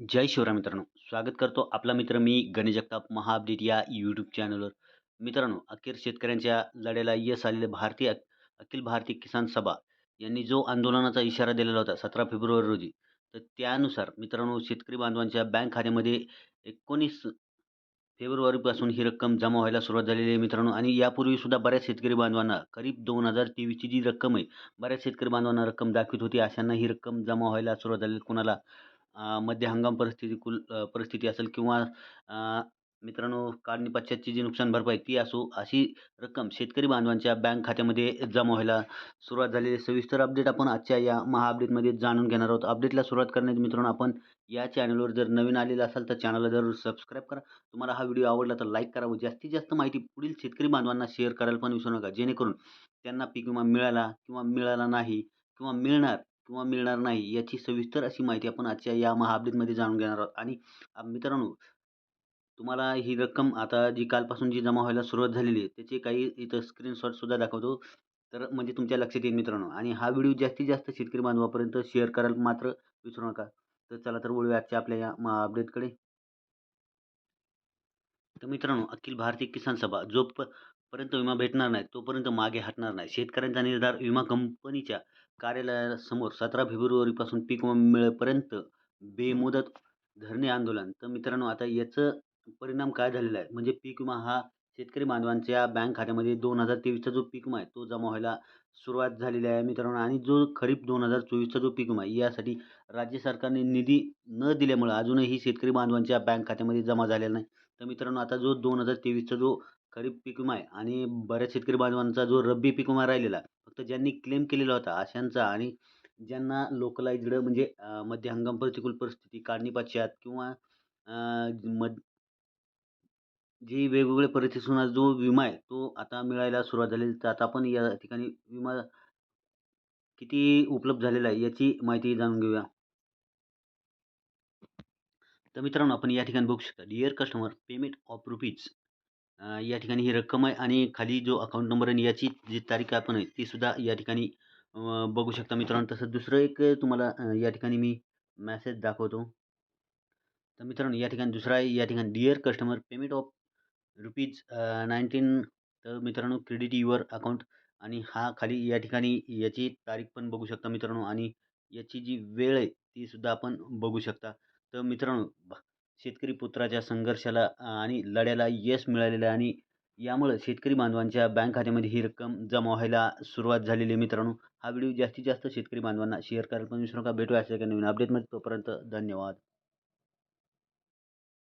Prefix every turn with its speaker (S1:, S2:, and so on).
S1: जय शिवराय मित्रांनो. स्वागत करतो आपला मित्र मी गणेश जगताप महाअपडेट या यूट्यूब चॅनलवर मित्रांनो अखेर शेतकऱ्यांच्या लढ्याला यश आलेले भारतीय अखिल भारतीय किसान सभा यांनी जो आंदोलनाचा इशारा दिलेला होता सतरा फेब्रुवारी रोजी तर त्यानुसार मित्रांनो शेतकरी बांधवांच्या बँक खात्यामध्ये एकोणीस फेब्रुवारीपासून ही रक्कम जमा व्हायला सुरुवात झालेली आहे मित्रांनो. आणि यापूर्वीसुद्धा बऱ्याच शेतकरी बांधवांना करीब दोन हजार तेवीसची जी रक्कम आहे बऱ्याच शेतकरी बांधवांना रक्कम दाखवित होती. अशांना ही रक्कम जमा व्हायला सुरुवात झालेली. आहे. कुणाला? मध्य हंगाम परिस्थिती कुल परिस्थिती असेल किंवा मित्रांनो काढणी पश्चातची जी नुकसान भरपाई ती असो अशी रक्कम शेतकरी बांधवांच्या बँक खात्यामध्ये जमा व्हायला सुरुवात झालेली सविस्तर अपडेट आपण आजच्या या महा अपडेटमध्ये जाणून घेणार आहोत. अपडेटला सुरुवात करण्याची मित्रांनो आपण या चॅनलवर जर नवीन आलेला असाल तर चॅनलला जरूर सबस्क्राईब करा. तुम्हाला हा व्हिडिओ आवडला तर लाईक करा व जास्तीत जास्त माहिती पुढील शेतकरी बांधवांना शेअर करायला पण विसरू नका. जेणेकरून त्यांना पीक विमा मिळाला किंवा मिळाला नाही किंवा मिळणार किंवा मिळणार नाही याची सविस्तर अशी माहिती आपण आजच्या या महाअपडेटमध्ये जाणून घेणार आहोत. आणि मित्रांनो तुम्हाला ही रक्कम आता जी कालपासून जी जमा व्हायला सुरुवात झालेली आहे त्याचे काही इथं स्क्रीनशॉटसुद्धा दाखवतो. तर म्हणजे तुमच्या लक्षात येईल मित्रांनो. आणि हा व्हिडिओ जास्तीत जास्त शेतकरी बांधवापर्यंत शेअर करायला मात्र विसरू नका. तर चला तर वळूया आजच्या आपल्या या महा अपडेटकडे तर मित्रांनो अखिल भारतीय किसान सभा जो पर्यंत विमा भेटणार नाही तोपर्यंत मागे हटणार नाही. शेतकऱ्यांचा निर्धार विमा कंपनीच्या कार्यालयासमोर सतरा फेब्रुवारीपासून पीक विमा मिळेपर्यंत बेमुदत धरणे आंदोलन. तर मित्रांनो आता याचं परिणाम काय झालेला आहे? म्हणजे पीक विमा हा शेतकरी बांधवांच्या बँक खात्यामध्ये दोन हजार तेवीसचा जो पीक विमा आहे तो जमा व्हायला सुरुवात झालेली आहे मित्रांनो. आणि जो खरीप दोन हजार चोवीसचा जो पीक विमा आहे यासाठी राज्य सरकारने निधी न दिल्यामुळं अजूनही शेतकरी बांधवांच्या बँक खात्यामध्ये जमा झालेला नाही. तर मित्रांनो आता जो दोन हजार तेवीसचा जो खरीप पीक विमा आहे आणि बऱ्याच शेतकरी बांधवांचा जो रब्बी पीक विमा राहिलेला फक्त ज्यांनी क्लेम केलेला होता अशांचा आणि ज्यांना लोकलाइज्ड म्हणजे मध्य हंगाम प्रतिकूल परिस्थिती काढणी पश्चात किंवा मध जी वेगवेगळ्या परिस्थितीतून जो विमा आहे तो आता मिळायला सुरुवात झालेली तर आता आपण या ठिकाणी विमा किती उपलब्ध झालेला आहे याची माहिती जाणून घेऊया. तर मित्रांनो आपण या ठिकाणी बघू शकता dear customer payment of rupees या ठिकाणी ही रक्कम आहे आणि खाली जो अकाउंट नंबर आहे याची जी तारीख आपण आहे ती सुद्धा या ठिकाणी बघू शकता मित्रांनो. तसं दुसरं एक तुम्हाला या ठिकाणी मी मॅसेज दाखवतो. तर मित्रांनो या ठिकाणी दुसरा आहे या ठिकाणी dear customer payment of rupees nineteen तर मित्रांनो क्रेडिट युअर अकाउंट आणि हा खाली या ठिकाणी याची तारीख पण बघू शकता मित्रांनो आणि याची जी वेळ आहे ती सुद्धा आपण बघू शकता. तर मित्रांनो शेतकरी पुत्राच्या संघर्षाला आणि लढ्याला यश मिळालेलं आहे. आणि यामुळं शेतकरी बांधवांच्या बँक खात्यामध्ये ही रक्कम जमा व्हायला सुरुवात झालेली आहे मित्रांनो. हा व्हिडिओ जास्तीत जास्त शेतकरी बांधवांना शेअर करायला पण विसरू नका. भेटूया अशा एका नवीन अपडेटमध्ये तोपर्यंत धन्यवाद.